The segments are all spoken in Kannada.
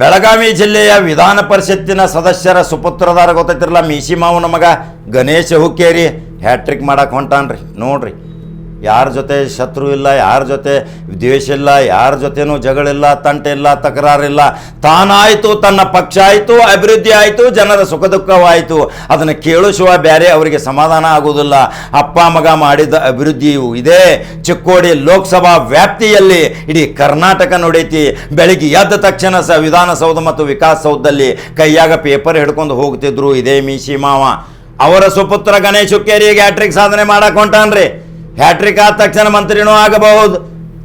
ಬೆಳಗಾವಿ ಜಿಲ್ಲೆಯ ವಿಧಾನ ಪರಿಷತ್ತಿನ ಸದಸ್ಯರ ಸುಪುತ್ರದಾರ ಗೊತ್ತೈತಿರಲ್ಲ ಮೀಸಿ ಮಾವನ ಮಗ ಗಣೇಶ ಹುಕ್ಕೇರಿ. ಹ್ಯಾಟ್ರಿಕ್ ಮಾಡಕ್ಕೆ ಹೊಂಟಾನ್ರಿ, ನೋಡ್ರಿ. ಯಾರ ಜೊತೆ ಶತ್ರು ಇಲ್ಲ, ಯಾರ ಜೊತೆ ದ್ವೇಷ ಇಲ್ಲ, ಯಾರ ಜೊತೆನೂ ಜಗಳಿಲ್ಲ ತಂಟೆ ಇಲ್ಲ ತಕರಾರಿಲ್ಲ ತಾನಾಯಿತು, ತನ್ನ ಪಕ್ಷ ಆಯಿತು, ಅಭಿವೃದ್ಧಿ ಆಯಿತು, ಜನರ ಸುಖ ದುಃಖವಾಯಿತು. ಅದನ್ನು ಕೇಳಿಸುವ ಬೇರೆ ಅವರಿಗೆ ಸಮಾಧಾನ ಆಗುವುದಿಲ್ಲ. ಅಪ್ಪ, ಮಗ ಮಾಡಿದ ಅಭಿವೃದ್ಧಿಯು ಇದೇ. ಚಿಕ್ಕೋಡಿ ಲೋಕಸಭಾ ವ್ಯಾಪ್ತಿಯಲ್ಲಿ ಇಡೀ ಕರ್ನಾಟಕ ನೋಡೈತಿ. ಬೆಳಿಗ್ಗೆ ಎದ್ದ ತಕ್ಷಣ ಸ ವಿಧಾನಸೌಧ ಮತ್ತು ವಿಕಾಸಸೌಧದಲ್ಲಿ ಕೈಯಾಗ ಪೇಪರ್ ಹಿಡ್ಕೊಂಡು ಹೋಗ್ತಿದ್ರು. ಇದೇ ಮೀಸಿ ಮಾವ. ಅವರ ಸುಪುತ್ರ ಗಣೇಶ್ ಹುಕ್ಕೇರಿಗೆ ಹ್ಯಾಟ್ರಿಕ್ ಸಾಧನೆ ಮಾಡಕ್ ಹೊಂಟಾನ್ರಿ. ಹ್ಯಾಟ್ರಿಕ್ ಆದ ತಕ್ಷಣ ಮಂತ್ರಿನೂ ಆಗಬಹುದು.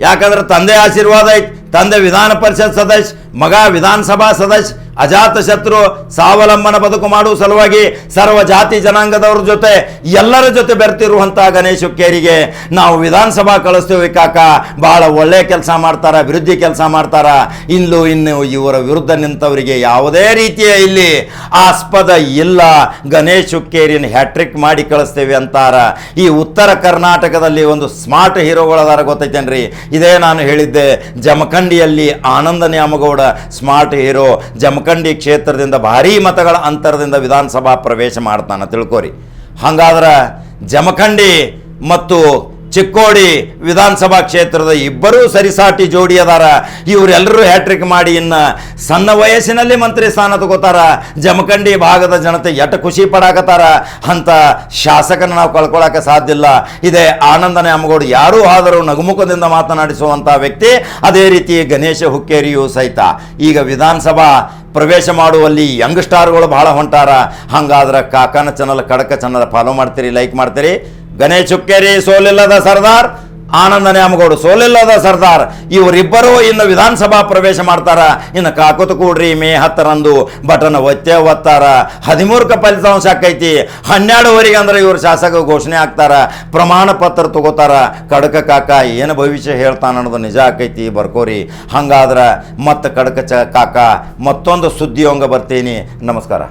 ಯಾಕಂದ್ರೆ ತಂದೆ ಆಶೀರ್ವಾದ ಐತಿ. ತಂದೆ ವಿಧಾನ ಪರಿಷತ್ ಸದಸ್ಯ ಮಗ ವಿಧಾನಸಭಾ ಸದಸ್ಯ, ಅಜಾತ ಶತ್ರು, ಸ್ವಾವಲಂಬನ ಬದುಕು ಮಾಡುವ ಸಲುವಾಗಿ ಸರ್ವ ಜಾತಿ ಜನಾಂಗದವ್ರ ಜೊತೆ ಎಲ್ಲರ ಜೊತೆ ಬೆರ್ತಿರುವಂತಹ ಗಣೇಶ್ ಹುಕ್ಕೇರಿಗೆ ನಾವು ವಿಧಾನಸಭಾ ಕಳಿಸ್ತೀವಿ ಕಾಕ. ಬಹಳ ಒಳ್ಳೆ ಕೆಲಸ ಮಾಡ್ತಾರ, ಅಭಿವೃದ್ಧಿ ಕೆಲಸ ಮಾಡ್ತಾರ. ಇನ್ನು ಇನ್ನು ಇವರ ವಿರುದ್ಧ ನಿಂತವರಿಗೆ ಯಾವುದೇ ರೀತಿಯ ಇಲ್ಲಿ ಆಸ್ಪದ ಇಲ್ಲ. ಗಣೇಶ್ ಹುಕ್ಕೇರಿನ ಹ್ಯಾಟ್ರಿಕ್ ಮಾಡಿ ಕಳಿಸ್ತೇವೆ ಅಂತಾರ. ಈ ಉತ್ತರ ಕರ್ನಾಟಕದಲ್ಲಿ ಒಂದು ಸ್ಮಾರ್ಟ್ ಹೀರೋಗಳದಾರ ಗೊತ್ತೈತೇನ್ರಿ? ಇದೇ ನಾನು ಹೇಳಿದ್ದೆ, ಜಮಖಂಡಿಯಲ್ಲಿ ಆನಂದ ನ್ಯಾಮಗೌಡ ಸ್ಮಾರ್ಟ್ ಹೀರೋ ಜಮಖಂಡಿ ಕ್ಷೇತ್ರದಿಂದ ಭಾರೀ ಮತಗಳ ಅಂತರದಿಂದ ವಿಧಾನಸಭಾ ಪ್ರವೇಶ ಮಾಡ್ತಾನೆ ತಿಳ್ಕೊರಿ. ಹಂಗಾದ್ರೆ ಜಮಖಂಡಿ ಮತ್ತು ಚಿಕ್ಕೋಡಿ ವಿಧಾನಸಭಾ ಕ್ಷೇತ್ರದ ಇಬ್ಬರೂ ಸರಿಸಾಟಿ ಜೋಡಿ ಅದಾರ. ಇವರೆಲ್ಲರೂ ಹ್ಯಾಟ್ರಿಕ್ ಮಾಡಿ ಇನ್ನ ಸಣ್ಣ ವಯಸ್ಸಿನಲ್ಲಿ ಮಂತ್ರಿ ಸ್ಥಾನ ತಗೋತಾರ. ಜಮಖಂಡಿ ಭಾಗದ ಜನತೆ ಎಟ ಖುಷಿ ಪಡಾಕತ್ತಾರ. ಅಂತ ಶಾಸಕನ ನಾವು ಕಳ್ಕೊಳಕ್ಕೆ ಸಾಧ್ಯ ಇಲ್ಲ. ಇದೇ ಆನಂದ ನ್ಯಾಮಗೌಡ ಯಾರೂ ಆದರೂ ನಗುಮುಖದಿಂದ ಮಾತನಾಡಿಸುವಂಥ ವ್ಯಕ್ತಿ, ಅದೇ ರೀತಿ ಗಣೇಶ ಹುಕ್ಕೇರಿಯೂ ಸಹಿತ. ಈಗ ವಿಧಾನಸಭಾ ಪ್ರವೇಶ ಮಾಡುವಲ್ಲಿ ಯಂಗ್ ಸ್ಟಾರ್ಗಳು ಬಹಳ ಹೊಂಟಾರ. ಹಂಗಾದ್ರೆ ಕಾಕನ ಚಾನಲ್ ಕಡಕ ಚಾನಲ್ ಫಾಲೋ ಮಾಡ್ತೀರಿ ಲೈಕ್ ಮಾಡ್ತೀರಿ. ಗಣೇಶ್ ಹುಕ್ಕೇರಿ ಸೋಲಿಲ್ಲದ ಸರ್ದಾರ್ ಆನಂದ ನ್ಯಾಮಗೌಡ ಸೋಲಿಲ್ಲದ ಸರ್ದಾರ್. ಇವರಿಬ್ಬರು ಇನ್ನು ವಿಧಾನಸಭಾ ಪ್ರವೇಶ ಮಾಡ್ತಾರ. ಇನ್ನು ಕಾಕುತ ಕೂಡ್ರಿ, ಮೇ ಹತ್ತರಂದು ಬಟನ್ ಒತ್ತೆ ಒತ್ತಾರ. ಹದಿಮೂರಕ್ಕೆ ಫಲಿತಾಂಶ ಆಕೈತಿ. ಹನ್ನೆರಡುವರೆಗೆ ಅಂದ್ರೆ ಇವರು ಶಾಸಕ ಘೋಷಣೆ ಆಗ್ತಾರ. ಪ್ರಮಾಣ ಪತ್ರ ತಗೋತಾರ. ಕಡಕ ಕಾಕ ಏನು ಭವಿಷ್ಯ ಹೇಳ್ತಾನ ಅನ್ನೋದು ನಿಜ ಆಕೈತಿ ಬರ್ಕೋರಿ. ಹಂಗಾದ್ರೆ ಮತ್ತೆ ಕಡಕ ಚ ಕಾಕ ಮತ್ತೊಂದು ಸುದ್ದಿಯೊಂಗ ಬರ್ತೀನಿ. ನಮಸ್ಕಾರ.